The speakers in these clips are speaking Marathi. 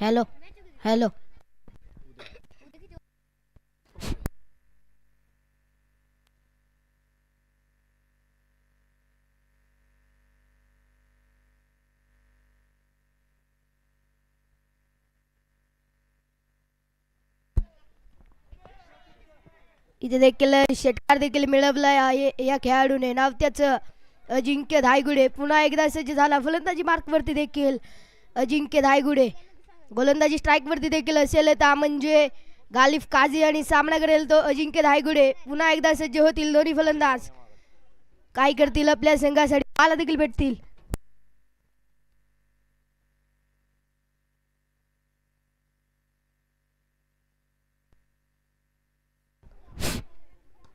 Hello hello. इथे देखील षटकार देखील मिळवला आहे या खेळाडूने. नाव त्याचं अजिंक्य धायगुडे. पुन्हा एकदा सज्ज झाला फलंदाजी मार्कवरती देखील. अजिंक्य धायगुडे. गोलंदाजी स्ट्राईकवरती देखील असेल तर म्हणजे गालिफ काझी आणि सामना करेल तो अजिंक्य धायगुडे. पुन्हा एकदा सज्ज होतील दोन्ही फलंदाज. काय करतील आपल्या संघासाठी? मला देखील भेटतील.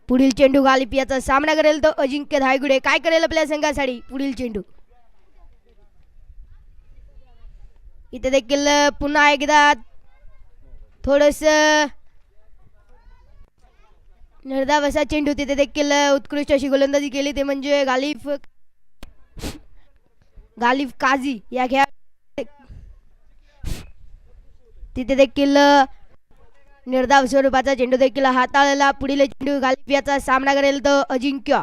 पुढील चेंडू गालिप याचा सामना करेल तो अजिंक्य धायगुडे. काय करेल आपल्या संघासाठी? पुढील चेंडू. इथे देखील पुन्हा एकदा थोडस निर्धावसा चेंडू तिथे देखील उत्कृष्ट अशी गोलंदाजी केली. ते म्हणजे गालिफ गालिफ काझी या खेळा तिथे देखील निर्धाव स्वरूपाचा चेंडू देखील हाताळला. पुढील चेंडू गालिफ याचा सामना करेल तो अजिंक्य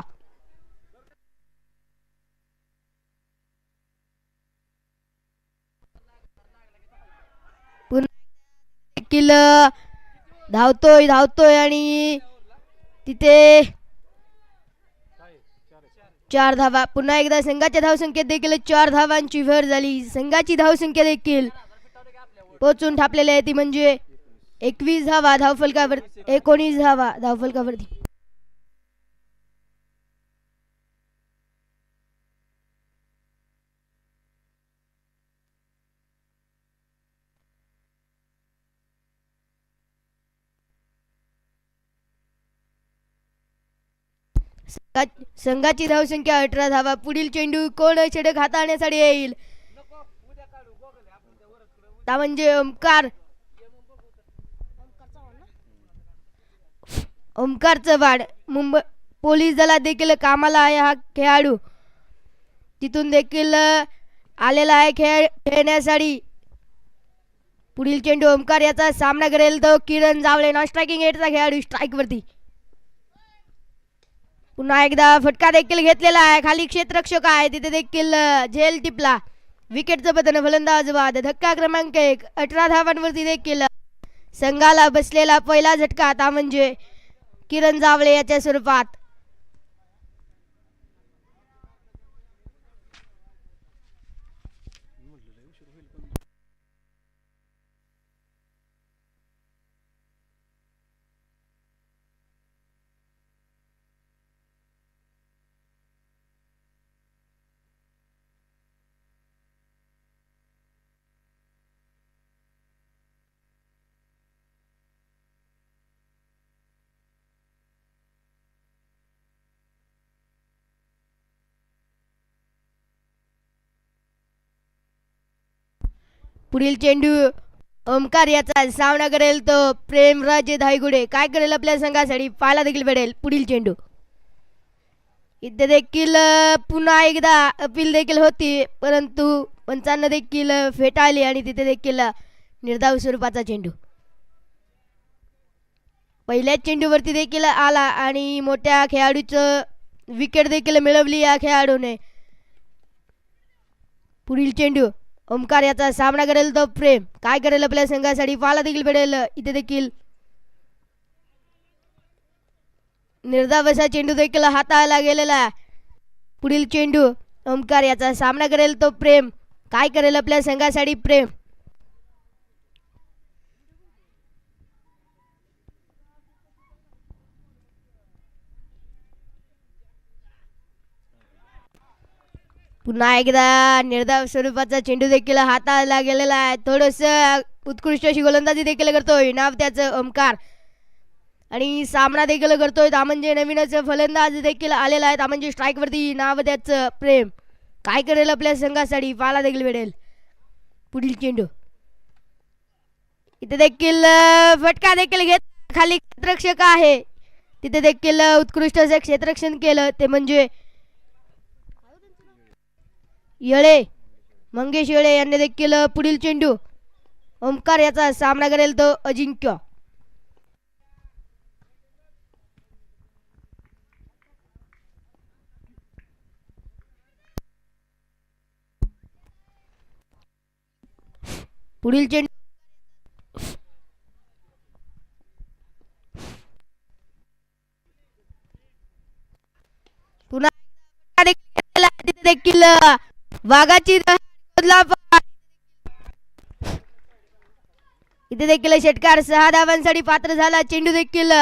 पुन्हा देखील धावतोय धावतोय आणि तिथे चार धावा. पुन्हा एकदा संघाच्या धावसंख्येत देखील चार धावांची भर झाली. संघाची धावसंख्या देखील पोचून ठापलेली आहे. ती म्हणजे एकवीस धावा धावफलकावर एकोणीस धावा धावफलकावरती. संघाची धावसंख्या अठरा धावा. पुढील चेंडू कोण छेडक हाताळण्यासाठी येईल. ता म्हणजे ओमकार. ओमकार चव्हाण मुंबई पोलीस दलात देखील कामाला आहे हा खेळाडू. तिथून देखील आलेला आहे खेळ खेळण्यासाठी. पुढील चेंडू ओमकार याचा सामना करेल तो किरण जावळे. नॉन स्ट्रायकिंग एटचा खेळाडू स्ट्राईक वरती. पुन्हा एकदा फटका देखील घेतलेला आहे. खाली क्षेत्रक्षक आहे. तिथे देखील झेल टिपला. विकेटचं पतन फलंदाज बाद. धक्का क्रमांक एक. अठरा धावांवरती देखील संघाला बसलेला पहिला झटका आता म्हणजे किरण जावळे याच्या स्वरूपात. पुढील चेंडू ओमकार याचा सामना करेल तो प्रेमराज धायगुडे. काय करेल आपल्या संघासाठी? पाहायला देखील भेटेल. पुढील चेंडू. इथे देखील पुन्हा एकदा अपील देखील होती परंतु पंचांना देखील फेटाळली आणि तिथे देखील निर्धाव स्वरूपाचा चेंडू. पहिल्याच चेंडूवरती देखील आला आणि मोठ्या खेळाडूचं विकेट देखील मिळवली या खेळाडूने. पुढील चेंडू. ओमकार याचा सामना करेल तो प्रेम. काय करेल आपल्या संघासाठी? पाहायला देखील भेटेल इथे देखील. निर्धावसा चेंडू देखील हाताळला गेलेला आहे. पुढील चेंडू ओमकार याचा सामना करेल तो प्रेम. काय करेल आपल्या संघासाठी प्रेम? पुन्हा एकदा निर्धाव स्वरूपाचा चेंडू देखील हाताळला गेलेला आहे. थोडस उत्कृष्ट अशी गोलंदाजी देखील करतोय. नाव त्याचं ओमकार आणि सामना देखील करतोय. ता म्हणजे नवीनच फलंदाज देखील आलेला आहे. ता म्हणजे स्ट्राईक वरती नाव त्याचं प्रेम. काय करेल आपल्या संघासाठी? पाहायला देखील भेटेल पुढील चेंडू. इथे देखील फटका देखील घेत खाली क्षेत्रक्षक आहे. तिथे देखील उत्कृष्ट असं क्षेत्रक्षण केलं. ते म्हणजे येळे मंगेश येळे यांनी देखील पुढील चेंडू ओंकार याचा सामना करेल तो अजिंक्य. पुढील चेंडू पुन्हा देखील वाघाची इथे देखील षटकार सहा धावांसाठी पात्र झाला. चेंडू देखील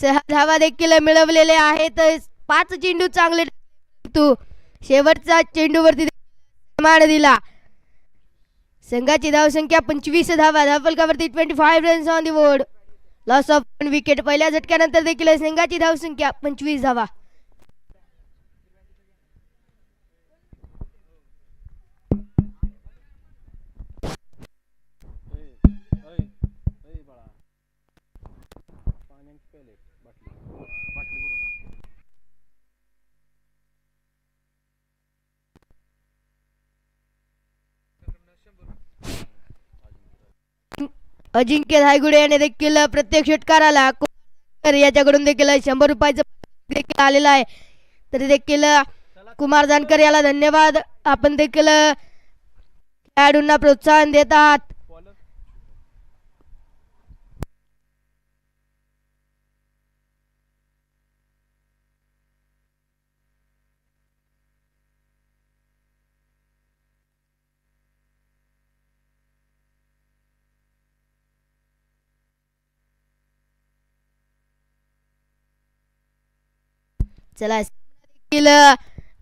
सहा धावा देखील मिळवलेले आहेत. पाच चेंडू चांगले तू शेवटचा चेंडूवरती मान दिला. संघाची धावसंख्या पंचवीस धावा. धावफलकावरती twenty five runs on the board loss of wicket पहिल्या झटक्यानंतर देखील संघाची धावसंख्या पंचवीस धावा. अजिंक्य धायगुडे याने देखील प्रत्येक षटकाराला कुमार याच्याकडून देखील शंभर रुपयाचं देखील आलेलं आहे. तरी देखील कुमार जानकर याला धन्यवाद. आपण देखील खेळाडूंना प्रोत्साहन देत आहात. चला देखील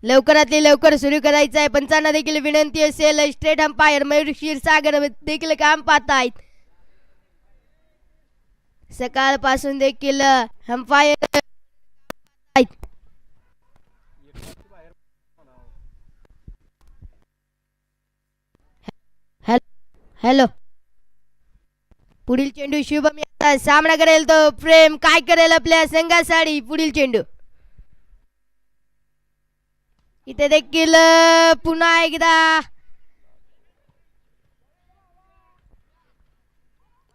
लवकरातली लवकर सुरू करायचं आहे. पंचांना देखील विनंती असेल स्ट्रेट अंपायर मयूर क्षीरसागर देखील काम पाहत आहेत सकाळपासून देखील अंपायर हॅलो. पुढील चेंडू शुभम सामना करेल तो प्रेम. काय करेल आपल्या संघासाठी पुढील चेंडू? इथे देखील पुन्हा एकदा.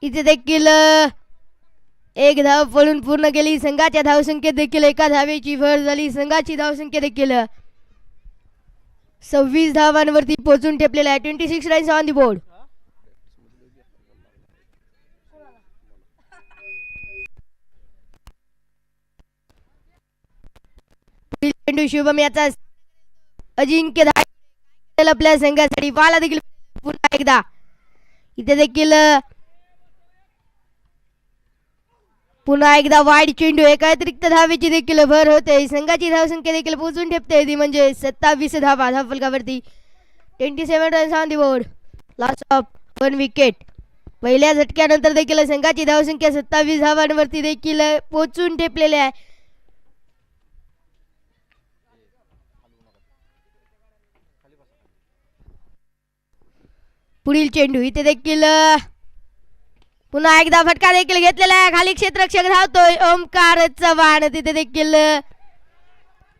इथे देखील एक धाव पळून पूर्ण केली. संघाच्या धावसंख्येत देखील एका धावेची भर झाली. संघाची धावसंख्या देखील सव्वीस धावांवरती पोहोचून ठेपलेला आहे. Twenty six runs on the board पुढील चेंडू शुभम याचा अजिंक्य धाय आपल्या संघासाठी वाला देखील पुन्हा एकदा. इथे देखील पुन्हा एकदा वाईट चेंडू एका अतिरिक्त धावेची देखील भर होते. संघाची धावसंख्या देखील पोहोचून ठेपते. ती म्हणजे सत्तावीस धावा. धावफलकावरती twenty seven runs on the board loss of one wicket पहिल्या झटक्यानंतर देखील संघाची धावसंख्या सत्तावीस धावांवरती देखील पोहोचून ठेपलेली आहे. पुढील चेंडू इथे देखील पुन्हा एकदा फटका देखील घेतलेला आहे. खाली क्षेत्रक्षक धावतोय. ओमकार चव्हाण तिथे देखील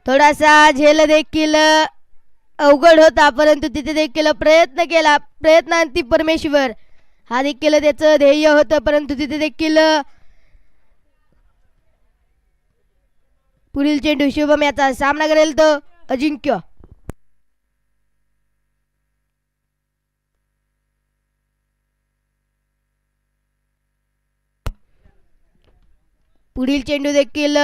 थोडासा झेल देखील अवघड होता परंतु तिथे देखील प्रयत्न केला. प्रयत्नांती परमेश्वर. हा देखील त्याचं ध्येय होतं परंतु तिथे देखील पुढील चेंडू शुभम याचा सामना करेल तो अजिंक्य. पुढील चेंडू देखील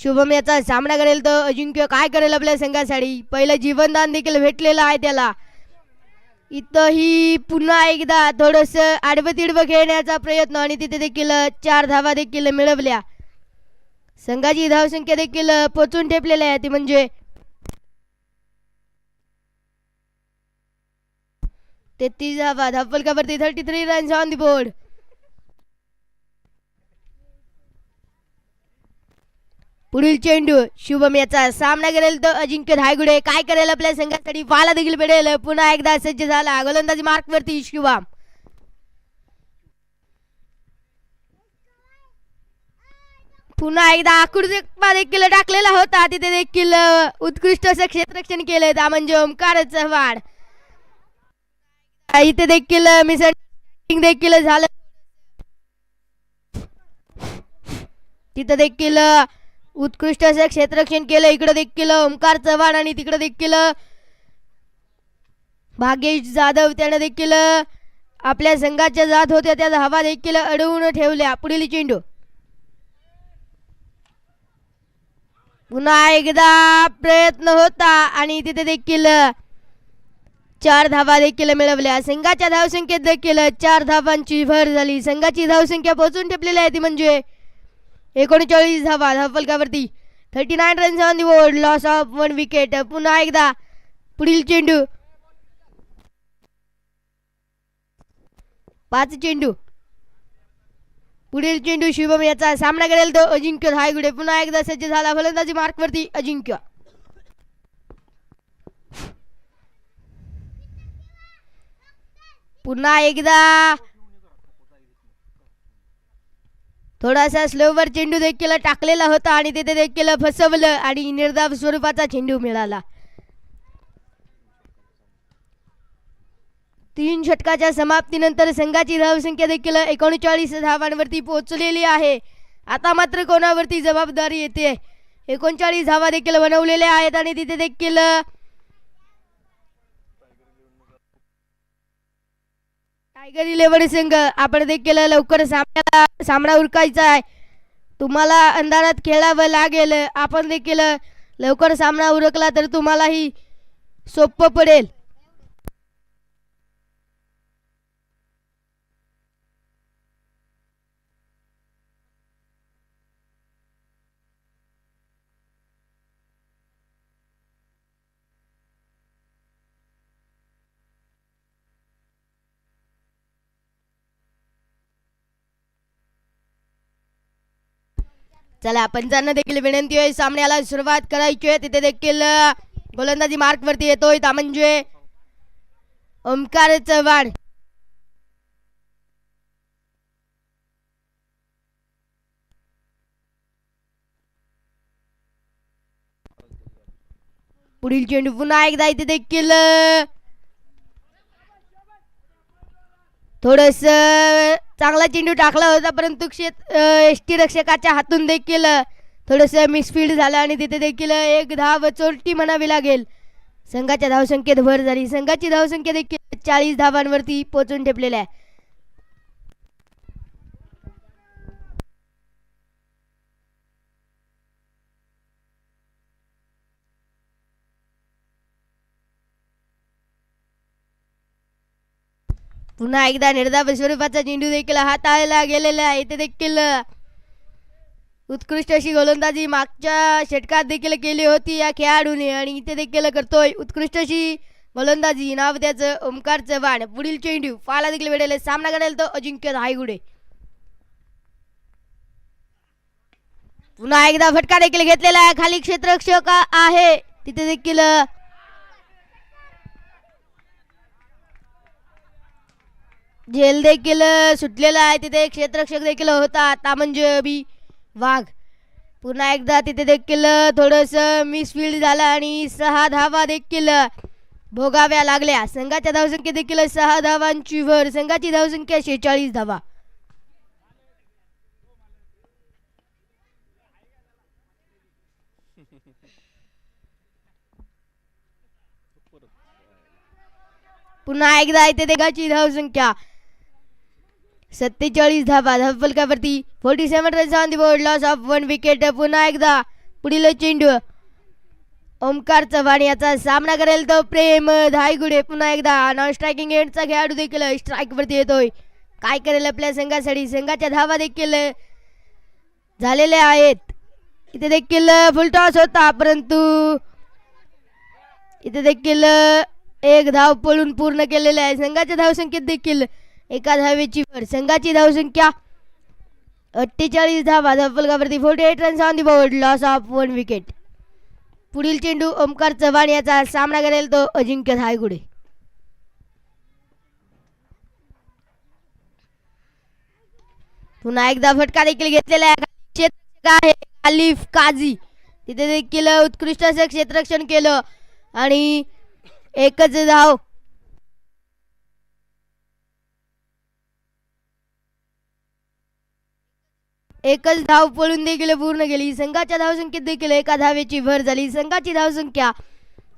शुभम याचा सामना करेल तर अजिंक्य काय करेल आपल्या संघासाठी? पहिलं जीवनदान देखील भेटलेलं आहे त्याला. इथंही पुन्हा एकदा थोडस आडवं तिडवं खेळण्याचा प्रयत्न आणि तिथे देखील चार धावा देखील मिळवल्या. संघाची धावसंख्या देखील पोचून ठेपलेली आहे ती म्हणजे. तेहतीस धावा धावफलकावरती thirty three runs on the board पुढील चेंडू शुभम याचा सामना करेल तो अजिंक्य धायगुडे. काय करेल आपल्या संघासाठी? पाला देखील भेटेल पुन्हा एकदा सज्ज झाला. गोलंदाजी मार्क वरती शुभम. पुन्हा एकदा आकृती देखील टाकलेला होता. तिथे देखील उत्कृष्ट असं क्षेत्ररक्षण केलं त्या म्हणजे ओमकार चव्हाण. इथे देखील मिसळ देखील झालं. तिथं देखील उत्कृष्ट असं क्षेत्ररक्षण केलं. इकडं देखील ओंकार चव्हाण आणि तिकडं देखील भाग्येश जाधव त्यानं देखील आपल्या संघाच्या जात होत्या. त्या धावा देखील अडवून ठेवल्या. पुढील चेंडू. पुन्हा एकदा प्रयत्न होता आणि तिथे देखील चार धावा देखील मिळवल्या. संघाच्या धावसंख्येत देखील चार धावांची भर झाली. संघाची धावसंख्या पोहोचून ठेपलेली आहे ती म्हणजे एकोणचाळीस धावा धावफलकावरती. Thirty nine runs on the board loss of one wicket पुन्हा एकदा पुढील चेंडू. पाच चेंडू. पुढील चेंडू शुभम याचा सामना करेल तो अजिंक्य धायगुडे पुन्हा एकदा सज्ज झाला फलंदाजी मार्कवरती अजिंक्य. पुन्हा एकदा थोडासा स्लोवर चेंडू देखील टाकलेला होता आणि तिथे देखील फसवलं आणि निर्धाव स्वरूपाचा चेंडू मिळाला. तीन षटकाच्या समाप्तीनंतर संघाची धावसंख्या देखील एकोणचाळीस धावांवरती पोहोचलेली आहे. आता मात्र कोणावरती जबाबदारी येते? एकोणचाळीस धावा देखील बनवलेल्या आहेत आणि तिथे देखील टायगर इलेव्हन संघ आपण देखील लवकर सामन्याला सामना उरकायचा आहे. तुम्हाला अंधारात खेळावं लागेल. आपण देखील लवकर सामना उरकला तर तुम्हालाही सोपं पडेल. चला पंचांना देखील विनंती आहे. सामन्याला सुरुवात करायची आहे. तिथे देखील गोलंदाजी मार्क वरती येतोय ता म्हणजे ओमकार चव्हाण. पुढील चेंडू पुन्हा एकदा इथे देखील थोडस चांगला चेंडू टाकला होता परंतु क्षेत एष्टी रक्षकाच्या हातून देखील थोडंसं मिसफील्ड झालं आणि तिथे देखील एक धाव चोरटी म्हणावी लागेल. संघाच्या धावसंख्येत भर झाली. संघाची धावसंख्या देखील चाळीस धावांवरती पोहोचून ठेपलेल्या आहे. पुन्हा एकदा निर्धाव स्वरूपाचा चेंडू देखील हाताळला गेलेला आहे. इथे देखील उत्कृष्ट अशी गोलंदाजी मागच्या षटकात देखील केली होती या खेळाडूने आणि इथे देखील करतोय उत्कृष्ट अशी गोलंदाजी. नाव त्याचं ओमकार चव्हाण. पुढील चेंडू फाला देखील भेटेल सामना करेल तो अजिंक्य हायगुडे पुन्हा एकदा फटका देखील घेतलेला आहे. खाली क्षेत्ररक्षक आहे. तिथे देखील जेल देखील सुटलेला आहे. तिथे एक क्षेत्ररक्षक देखील होता आता म्हणजे बी. वाघ. पुन्हा एकदा तिथे देखील थोडंसं मिसफील्ड झालं आणि सहा धावा देखील भोगाव्या लागल्या. संघाच्या धावसंख्या देखील सहा धावांची वर. संघाची धावसंख्या शेहेचाळीस धावा. पुन्हा एकदा इथे देगाची धावसंख्या. सत्तेचाळीस धावा धावफलकावरती forty seven runs on the board loss of one wicket पुन्हा एकदा पुढील चेंडू. ओमकार चव्हाण याचा सामना करेल तो प्रेम धायगुडे. पुन्हा एकदा नॉन स्ट्रायकिंग एंडचा खेळाडू देखील स्ट्राईकवरती येतोय. काय करेल आपल्या संघासाठी? संघाच्या धावा देखील झालेल्या आहेत. इथे देखील फुलटॉस होता परंतु इथे देखील एक धाव पळून पूर्ण केलेले आहे. संघाच्या धावसंख्येत देखील एका धावेची भर संघाची धावसंख्या. अठ्ठेचाळीस धावा धावफलकावरती forty eight runs on the board loss of one wicket पुढील चेंडू ओमकार चव्हाण याचा सामना करेल तो अजिंक्य धायगुडे. पुन्हा एकदा फटका देखील घेतलेला आहे. आहे आलिफ काझी. तिथे देखील उत्कृष्ट असं क्षेत्ररक्षण केलं. आणि एकच धाव एकच धाव पळून देखील पूर्ण केली. संघाच्या धावसंख्येत देखील एका धावेची भर झाली. संघाची धावसंख्या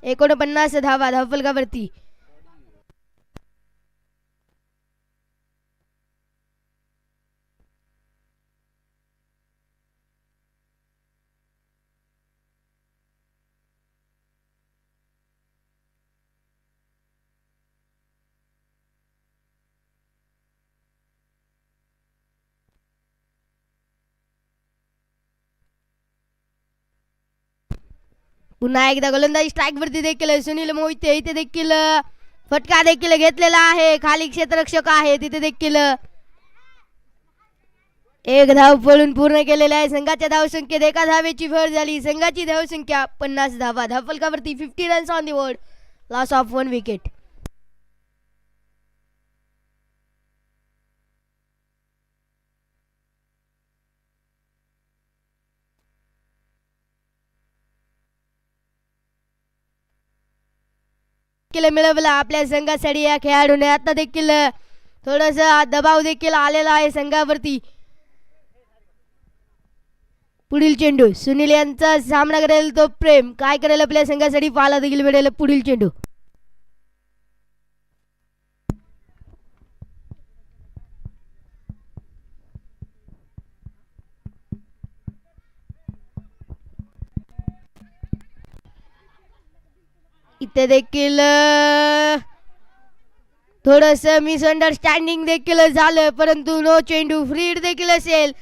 एकोणपन्नास धावा धावफलकावरती. पुन्हा एकदा गोलंदाजी स्ट्राईक वरती देखील सुनील मोहिते इथे देखील फटका देखील घेतलेला आहे. खाली क्षेत्ररक्षक आहे तिथे देखील. एक धाव पळून पूर्ण केलेला आहे. संघाच्या धावसंख्येत एका धावेची भर झाली. संघाची धावसंख्या पन्नास धावा. धावफलकावरती fifty runs on the board loss of one wicket देखील मिळवला. आपल्या संघासाठी या खेळाडूने आता देखील थोडस दबाव देखील आलेला आहे संघावरती. पुढील चेंडू सुनील यांचा सामना करेल तो प्रेम. काय करेल आपल्या संघासाठी? पाहायला देखील मिळेल पुढील चेंडू. इथे देखील थोडस मिसअंडरस्टँडिंग देखील झालं परंतु नो चेंडू फ्रीड देखील असेल.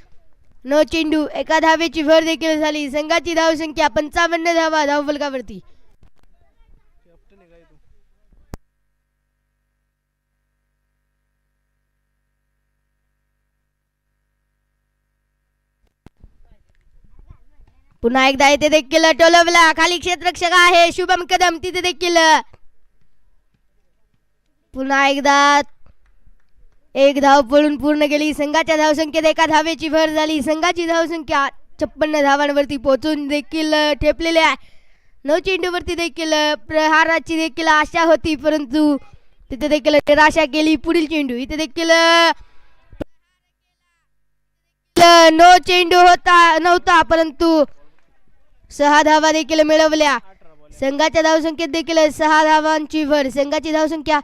नो चेंडू एका धावेची भर देखील झाली. संघाची धावसंख्या पंचावन्न धावा धावफलकावरती. पुन्हा एकदा इथे देखील टोलवला. खाली क्षेत्ररक्षक आहे. शुभम कदम तिथे देखील. पुन्हा एकदा एक धाव पळून पूर्ण केली संघाच्या धावसंख्येत एका धावेची भर झाली. संघाची धावसंख्या छप्पन्न धावांवरती पोहोचून देखील ठेपलेले आहे. नऊ चेंडूवरती देखील प्रहाराची देखील आशा होती परंतु तिथे देखील निराशा केली. पुढील चेंडू इथे देखील नो चेंडू होता नव्हता परंतु सहा धावा देखील मिळवल्या. संघाच्या धावसंख्येत देखील सहा धावांची भर. संघाची धावसंख्या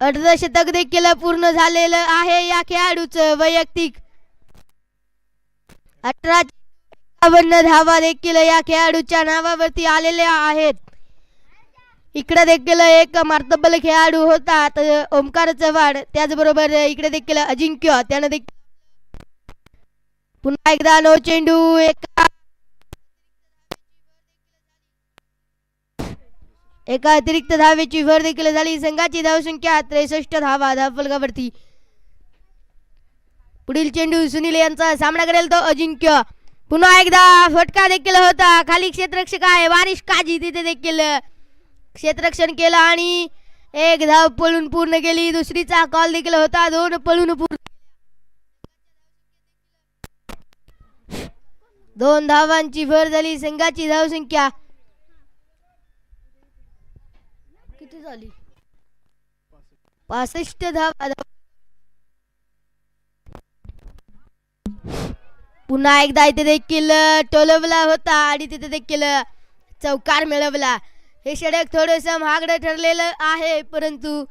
अर्धशतक देखील पूर्ण झालेलं आहे या खेळाडूच वैयक्तिक. अठरा एकावन्न धावा देखील या खेळाडूच्या नावावरती आलेल्या आहेत. इकडे देखील एक मार्तबल खेळाडू होता. तर ओमकार चव्हाण. त्याचबरोबर इकडे देखील अजिंक्य. त्यानं देखील पुन्हा एकदा नो चेंडू एका एका अतिरिक्त धावेची भर देखील झाली. संघाची धावसंख्या त्रेसष्ट धावा धावफलकावरती पुढील चेंडू सुनील यांचा सामना करेल तो अजिंक्य. पुन्हा एकदा फटका देखील होता. खाली क्षेत्ररक्षक आहे वारिश काजी तिथे देखील. क्षेत्ररक्षण केलं आणि एक धाव पळून पूर्ण केली. दुसरीचा कॉल देखील होता. दोन पळून पूर्ण दोन धावांची भर झाली संघाची धावसंख्या किती झाली? पासष्ट धावा धाव- पुन्हा एकदा इथे देखील टोलवला होता आणि तिथे देखील चौकार मिळवला. हे षडक थोडस महागडं ठरलेलं आहे परंतु